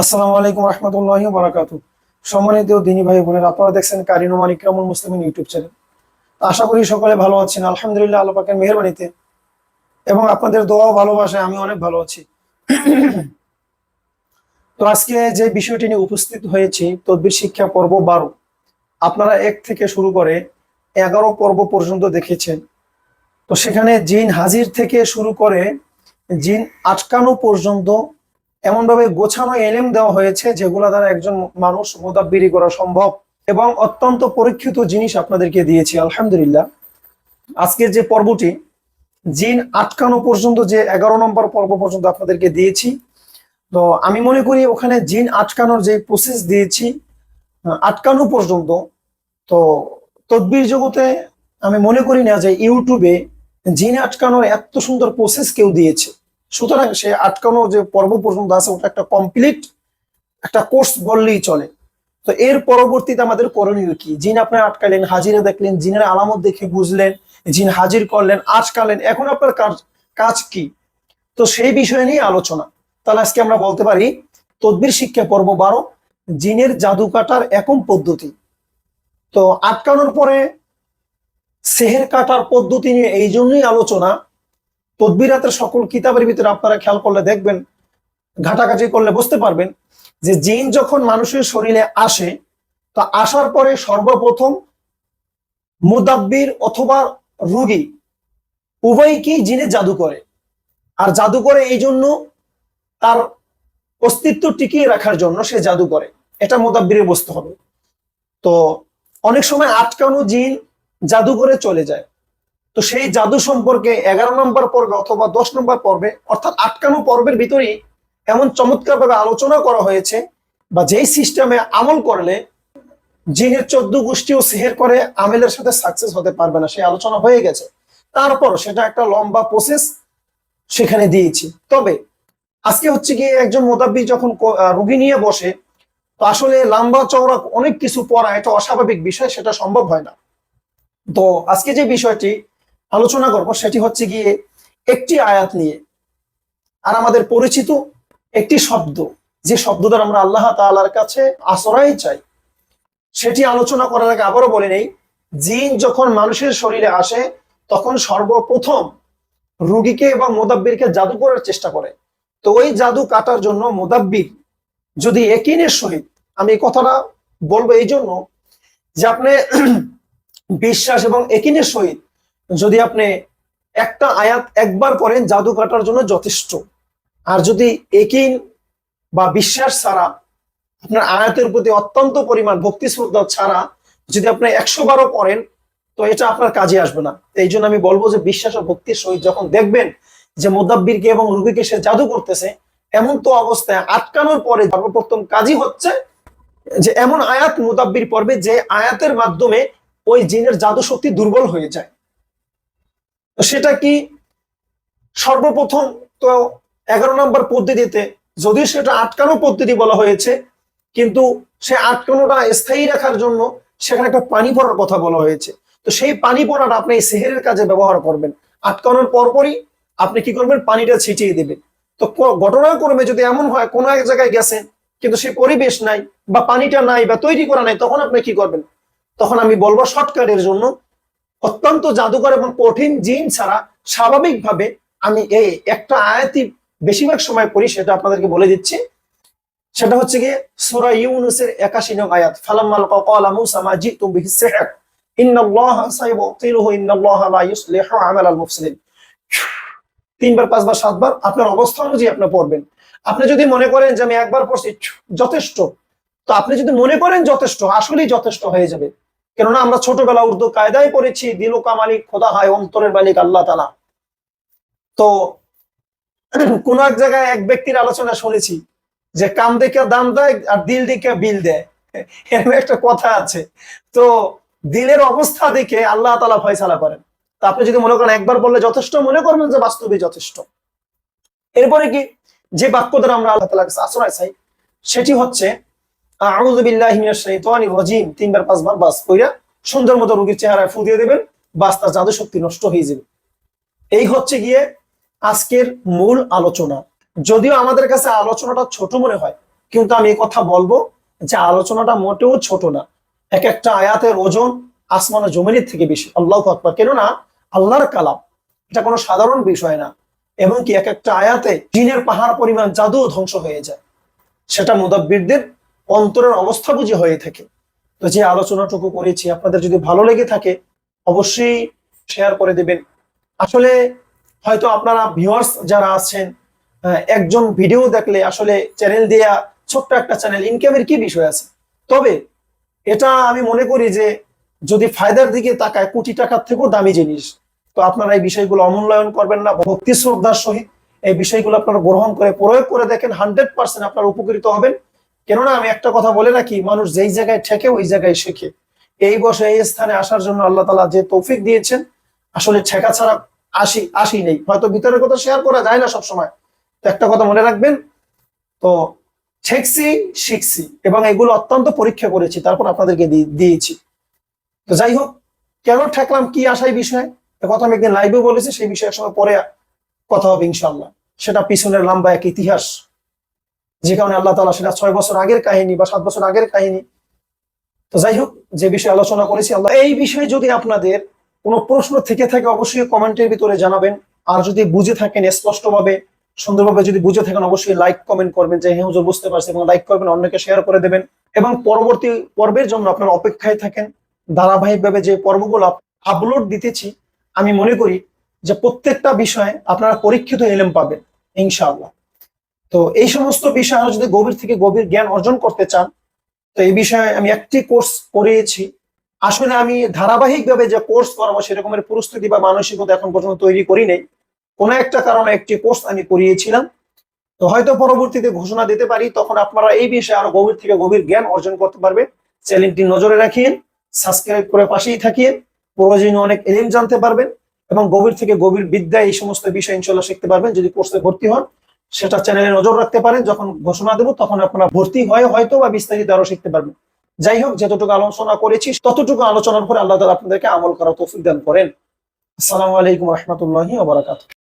আসসালামু আলাইকুম রহমতুল্লাহ বারাকাতু। সম্মানিত দিনী ভাই বোনের, আপনারা দেখছেন Karine Oman Ikramul Muslimin YouTube channel. আশা করি সকলে ভালো আছেন, আলহামদুলিল্লাহ আল্লাহ মেহরবানিতে। এবং আপনাদের দোয়া ও ভালোবাসায় আমি অনেক ভালো আছি। তো আজকে যে বিষয়টি নিয়ে উপস্থিত হয়েছি, তদ্বির শিক্ষা পর্ব বারো। আপনারা এক থেকে শুরু করে এগারো পর্ব পর্যন্ত দেখেছেন। তো সেখানে জিন হাজির থেকে শুরু করে জিন আটকানো পর্যন্ত এমনভাবে গোছানো এলেম দেওয়া হয়েছে যেগুলো দ্বারা একজন মানুষ মোদাব্বিরি করা সম্ভব এবং অত্যন্ত পরীক্ষিত জিনিস আপনাদেরকে দিয়েছি, আলহামদুলিল্লাহ। আজকের যে পর্বটি, জিন আটকানো পর্যন্ত যে এগারো নম্বর পর্ব পর্যন্ত আপনাদেরকে দিয়েছি। তো আমি মনে করি ওখানে জিন আটকানোর যে প্রসেস দিয়েছি, আটকানো পর্যন্ত, তো তদ্বির জগতে আমি মনে করি না যে ইউটিউবে জিন আটকানোর এত সুন্দর প্রসেস কেউ দিয়েছে। সুতরাং সে আটকানো যে পর্ব পর্যন্ত আছে, ওটা একটা কমপ্লিট একটা কোর্স বললেই চলে। তো এর পরবর্তীতে আমাদের করণীয় কি? জিন আপনি আটকালেন, হাজিরা দেখলেন, জিনের আলামত দেখে বুঝলেন, জিন হাজির করলেন, আটকালেন। এখন আপনার কাজ কাজ কি? তো সেই বিষয় নিয়ে আলোচনা। তাহলে আজকে আমরা বলতে পারি, তদবির শিক্ষা পর্ব বারো, জিনের জাদু কাটার একম পদ্ধতি। তো আটকানোর পরে, সেহের কাটার পদ্ধতি নিয়ে এই জন্যই আলোচনা তদবিরাতের সকল কিতাবের ভিতরে আপনারা খেয়াল করলে দেখবেন, ঘাটাঘাটি করলে বুঝতে পারবেন যে জিন যখন মানুষের শরীরে আসে, তা আসার পরে সর্বপ্রথম মুদাব্বির অথবা রুগী উভয়কেই জিনে জাদু করে। আর জাদু করে এই জন্য তার অস্তিত্ব টিকিয়ে রাখার জন্য সে জাদু করে। এটা মুদাব্বিরে বসতে হবে। তো অনেক সময় আটকানো জিন জাদু করে চলে যায়। তো সেই জাদু সম্পর্কে এগারো নম্বর পর্বে অথবা দশ নম্বর পর্বে, অর্থাৎ আটকানো পর্বের ভিতরেই এমন চমৎকার ভাবে আলোচনা করা হয়েছে বা যেই সিস্টেমে আমল করলে জিনের চোদ্দ গোষ্ঠীও সেহের করে, আমেলের সাথে সাকসেস হতে পারবে না, সেই আলোচনা হয়ে গেছে। তারপর সেটা একটা লম্বা প্রসেস সেখানে দিয়েছি। তবে আজকে হচ্ছে গিয়ে একজন মোদাব্বি যখন রুগী নিয়ে বসে, তো আসলে লম্বা চওড়া অনেক কিছু পড়া, এটা অস্বাভাবিক বিষয়, সেটা সম্ভব হয় না। তো আজকে যে বিষয়টি আলোচনা করব, সেটি হচ্ছে গিয়ে একটি আয়াত নিয়ে। আর আমাদের পরিচিত একটি শব্দ, যে শব্দ দ্বারা আমরা আল্লাহ তাআলার কাছে আশ্রয় চাই, সেটি আলোচনা করার আগে আবারও বলে নেই, জিন যখন মানুষের শরীরে আসে, তখন সর্বপ্রথম রুগীকে এবং মোদাব্বিরকে জাদু করার চেষ্টা করে। তো ওই জাদু কাটার জন্য মোদাব্বির যদি একিনের সহিত আমি এই কথাটা বলব এই জন্য যে আপনি বিশ্বাস এবং একিনের সহিত যদি আপনি একটা আয়াত একবার পড়েন, জাদু কাটার জন্য যথেষ্ট। আর যদি একিন বা বিশ্বাস ছাড়া, আপনার আয়াতের প্রতি অত্যন্ত পরিমাণ ভক্তি শ্রদ্ধা ছাড়া যদি আপনি একশো বারও পড়েন, তো এটা আপনার কাজে আসবে না। এই জন্য আমি বলব যে বিশ্বাস ও ভক্তির সহিত যখন দেখবেন যে মোদাব্বিরকে এবং রুগীকে সে জাদু করতেছে, এমন তো অবস্থায় আটকানোর পরে সর্বপ্রথম কাজই হচ্ছে যে এমন আয়াত মোদাব্বির পর্বে যে আয়াতের মাধ্যমে ওই জিনের জাদু শক্তি দুর্বল হয়ে যায়। তো সেটা কি? সর্বপ্রথম তো এগারো নম্বর পদ্ধতিতে যদিও সেটা আটকানো পদ্ধতি বলা হয়েছে, কিন্তু সে আটকানোটা স্থায়ী রাখার জন্য সেখানে একটা পানি পড়ার কথা বলা হয়েছে। তো সেই পানি পড়াটা আপনি এই সেহেরের কাজে ব্যবহার করবেন। আটকানোর পরপরই আপনি কি করবেন? পানিটা ছিটিয়ে দেবেন। তো ঘটনাক্রমে যদি এমন হয়, কোনো এক জায়গায় গেছেন কিন্তু সেই পরিবেশ নাই বা পানিটা নাই বা তৈরি করা নাই, তখন আপনি কি করবেন? তখন আমি বলব শর্টকাটের জন্য অত্যন্ত জাদুকর এবং কঠিন জিন ছাড়া স্বাভাবিকভাবে আমি এই একটা আয়াতি বেশিরভাগ সময় পড়ি, সেটা আপনাদেরকে বলে দিচ্ছি। সেটা হচ্ছে গিয়ে সূরা ইউনুসের 81 নং আয়াত, ফালাম্মাল ক্বালা মূসা মা জিতু বিহি সিহর। ইন্নাল্লাহা সাইয়ুতিলুহু ইন্নাল্লাহা লা ইউসলিহু আমালাল মুফসিদিন। তিনবার, পাঁচবার, সাতবার আপনার অবস্থা অনুযায়ী আপনি পড়বেন। আপনি যদি মনে করেন যে আমি একবার পড়ছি, যথেষ্ট। তো আপনি যদি মনে করেন যথেষ্ট, আসলেই যথেষ্ট হয়ে যাবে। কেননা আমরা ছোটবেলা উর্দু কায়দায় পড়েছি, দিল মালিক, খোদা হয় অন্তরের মালিক, আল্লাহ তালা তো কোন এক জায়গায় এক ব্যক্তির আলোচনা শুনেছি যে কাম দেখে দাম দেয় আর দিল দেখে বিল দেয়। এরকম একটা কথা আছে। তো দিলের অবস্থা দেখে আল্লাহ তালা ফয়সালা করেন। তা আপনি যদি মনে করেন, একবার বললে যথেষ্ট, মনে করবেন যে বাস্তবে যথেষ্ট। এরপরে কি? যে বাক্য দ্বারা আমরা আল্লাহ তালা আশ্রয় চাই, সেটি হচ্ছে আউযু বিল্লাহি তিনবার, পাঁচবার বাস কইরা সুন্দর মতো রোগীর চেহারায় ফু দিয়ে দেবেন, বাস তার জাদু শক্তি নষ্ট হয়ে যাবে। এই হচ্ছে গিয়ে আজকের মূল আলোচনা। যদিও আমাদের কাছে আলোচনাটা ছোট মনে হয়, কিন্তু আমি কথা বলব যে আলোচনাটা মোটেও ছোট না। এক একটা আয়াতের ওজন আসমান জমিনের থেকে বেশি। আল্লাহ আকবার। কেননা আল্লাহর কালাম এটা কোনো সাধারণ বিষয় না, এবং কি এক একটা আয়াতে জিনের পাহাড় পরিমাণ জাদু ধ্বংস হয়ে যায়। সেটা মুদাব্বিরদের অন্তরের অবস্থা বুঝে হয়ে থাকে। তো যে আলোচনাটুকু করেছি, আপনাদের যদি ভালো লেগে থাকে, অবশ্যই শেয়ার করে দেবেন। আসলে হয়তো আপনারা ভিউয়ার্স যারা আছেন একজন ভিডিও দেখলে আসলে চ্যানেল দেয়া ছোট্ট একটা চ্যানেল ইনকামের কি বিষয় আছে? তবে এটা আমি মনে করি যে যদি ফায়দার দিকে তাকায়, কোটি টাকার থেকেও দামি জিনিস। তো আপনারা এই বিষয়গুলো অমূল্যায়ন করবেন না, ভক্তি, শ্রদ্ধার সহিত এই বিষয়গুলো আপনারা গ্রহণ করে, প্রয়োগ করে দেখেন হান্ড্রেড পার্সেন্ট আপনারা উপকৃত হবেন। কেননা আমি একটা কথা বলে রাখি, মানুষ যেই জায়গায় ঠেকে ওই জায়গায় শেখে। এই বসে এই স্থানে আসার জন্য আল্লাহ তালা যে তৌফিক দিয়েছেন, আসলে ঠেকা ছাড়া আসি আসি নেই। হয়তো ভিতরের কথা শেয়ার করা যায় না সবসময়। তো একটা কথা মনে রাখবেন, তো ঠেকছি, শিখছি এবং এগুলো অত্যন্ত পরীক্ষা করেছি, তারপর আপনাদেরকে দিয়েছি। তো যাই হোক, কেন ঠেকলাম, কি আশাই বিষয়ে? কথা আমি একদিন লাইভে বলেছি, সেই বিষয়ের সঙ্গে পরে কথা হবে ইনশাল্লাহ সেটা পিছনের লম্বা এক ইতিহাস। যে কারণে আল্লাহ তালা সেটা ছয় বছর আগের কাহিনী বা সাত বছর আগের কাহিনী। তো যাই হোক, যে বিষয়ে আলোচনা করেছি, আল্লাহ এই বিষয়ে যদি আপনাদের কোনো প্রশ্ন থেকে থাকে, অবশ্যই কমেন্টের ভিতরে জানাবেন। আর যদি বুঝে থাকেন, স্পষ্টভাবে, সুন্দরভাবে যদি বুঝে থাকেন, অবশ্যই লাইক কমেন্ট করবেন যে হ্যাঁ হুজুর, বুঝতে পারছি এবং লাইক করবেন, অন্যকে শেয়ার করে দেবেন। এবং পরবর্তী পর্বের জন্য আপনারা অপেক্ষায় থাকেন। ধারাবাহিকভাবে যে পর্বগুলো আপলোড দিতেছি, আমি মনে করি যে প্রত্যেকটা বিষয়ে আপনারা পরীক্ষিত এলেম পাবেন, ইনশাআল্লাহ। তো এই সমস্ত বিষয় আরও যদি গভীর থেকে গভীর জ্ঞান অর্জন করতে চান, তো এই বিষয়ে আমি একটি কোর্স করিয়েছি। আসলে আমি ধারাবাহিকভাবে যে কোর্স করাবো সেরকমের পরিস্থিতি বা মানসিকতা এখন পর্যন্ত তৈরি করি নাই। কোনো একটা কারণে একটি কোর্স আমি করিয়েছিলাম। তো হয়তো পরবর্তীতে ঘোষণা দিতে পারি, তখন আপনারা এই বিষয়ে আরও গভীর থেকে গভীর জ্ঞান অর্জন করতে পারবেন চ্যানেলটি নজরে রাখিয়েন, সাবস্ক্রাইব করে পাশেই থাকিয়ে প্রয়োজনীয় অনেক এলিম জানতে পারবেন এবং গভীর থেকে গভীর বিদ্যা এই সমস্ত বিষয় ইনশাল্লাহ শিখতে পারবেন। যদি কোর্সে ভর্তি হন সেটা চ্যানেলে নজর রাখতে পারেন, যখন ঘোষণা দেব তখন আপনারা ভর্তি হয় হয়তো বা বিস্তারিত আরও শিখতে পারবেন। যাই হোক, যতটুকু আলোচনা করেছি, ততটুকু আলোচনার পরে আল্লাহ তালা আপনাদেরকে আমল করা তৌফিক দান করেন। আসসালামু আলাইকুম রহমতুল্লাহ